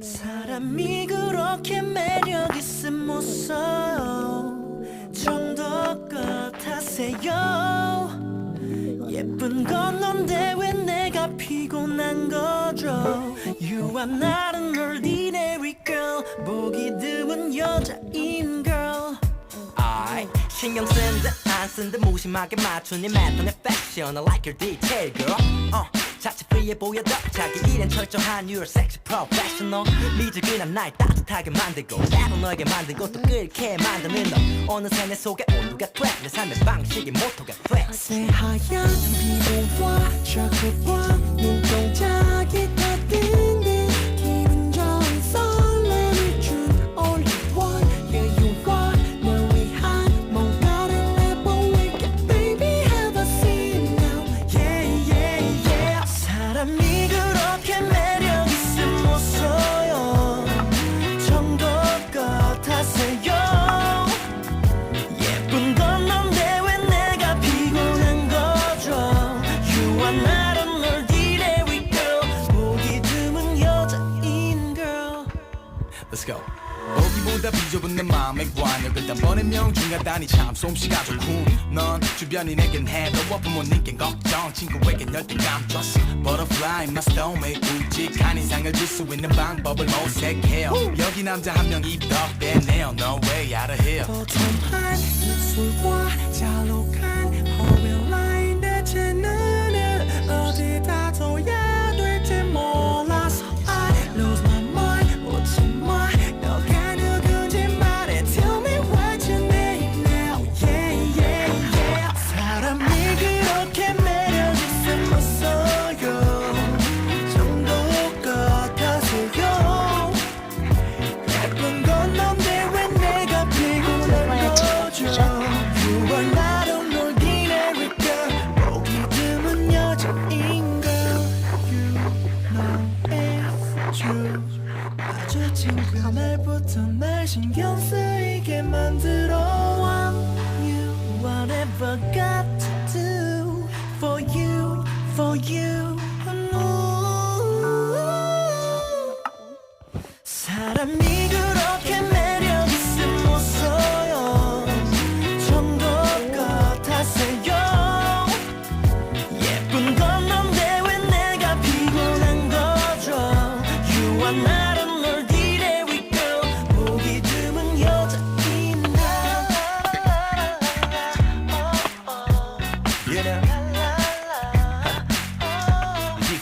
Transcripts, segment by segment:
사람이 그렇게 매력 있음 모습 좀더 같아세요. 예쁜 건 넌데 왜 내가 피곤한 거죠? You are not an ordinary girl. 보기 드문 여자인 girl. I 신경 쓴 듯 안 쓴 듯 무심하게 맞춘 이 패턴의 패션 I like your detail girl. 어, 자체 프리해 보여도 자기 일엔 철저한 You're sexy professional. 미지근한 날 따뜻하게 만들고 나도 너에게 만든 것도 끓게 만드는 너. 어느새 내 속에 온도가 돼내 삶의 방식이 모토가 돼. 새하얀 피부와 샤크와 눈동자 다 비좁은 내 마음의 관역을 단번에 명중하다니 참 솜씨가 좋군. 넌 주변이 내겐 해도 부모 님겐 걱정. 친구에겐 열등감 줬어. Butterfly my stomach. 굵직한 인상을 줄 수 있는 방법을 모색해요. 여기 남자 한 명 입덕 빼내요 No way out of here. 도톰한 입술과 잘록한 허리 라 신경 쓰이게 만들어 You whatever got to do For you, for you 사람이 그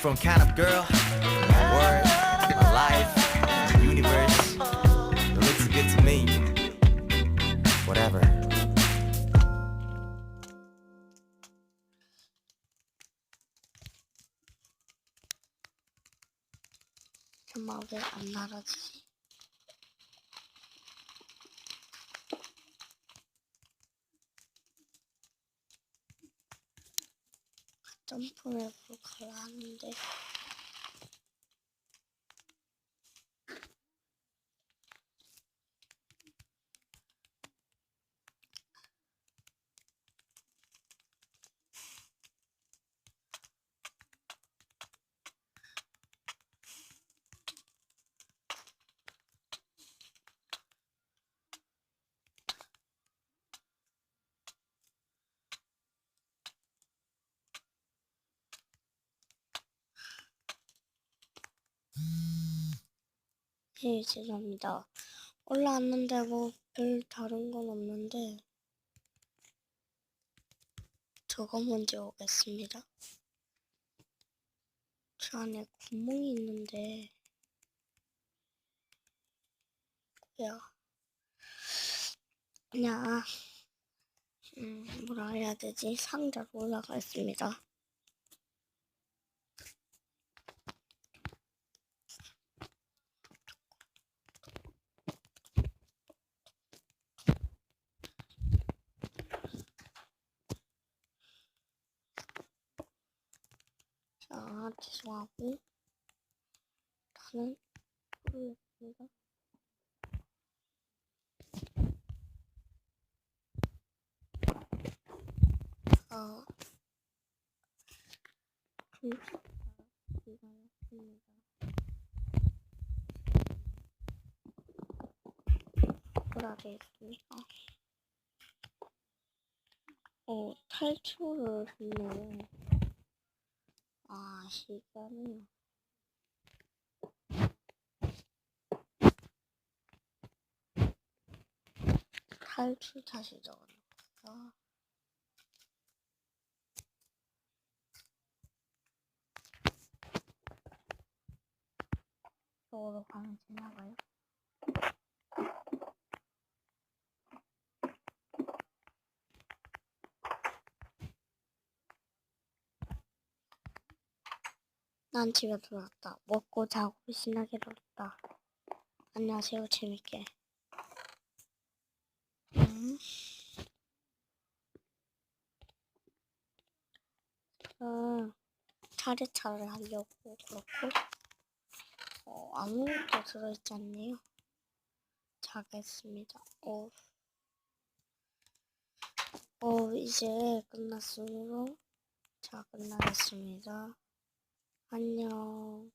from kind of girl, my word, my life, the universe. It looks good to me. Whatever. Come over, I'm not a 점프를 가야 하는데 네 죄송합니다. 올라왔는데 뭐 별 다른 건 없는데 저거 먼저 오겠습니다. 저 안에 구멍이 있는데 뭐야 그냥 음 뭐라 해야 되지 상자로 올라가 있습니다. 다 죄송하고 나는 모르겠습니다. 어, 불하겠습니다. 어, 탈출을 했네요. 아, 시간이요. 탈출 다시 적어놓을까? 저거로 가면 지나가요? 난 집에 들어왔다. 먹고 자고 신나게 놀았다. 안녕하세요, 재밌게. 음. 음, 차례차례 하려고 그렇고, 어, 아무것도 들어있지 않네요. 자겠습니다. 어, 어, 이제 끝났으므로, 자, 끝나겠습니다. 안녕.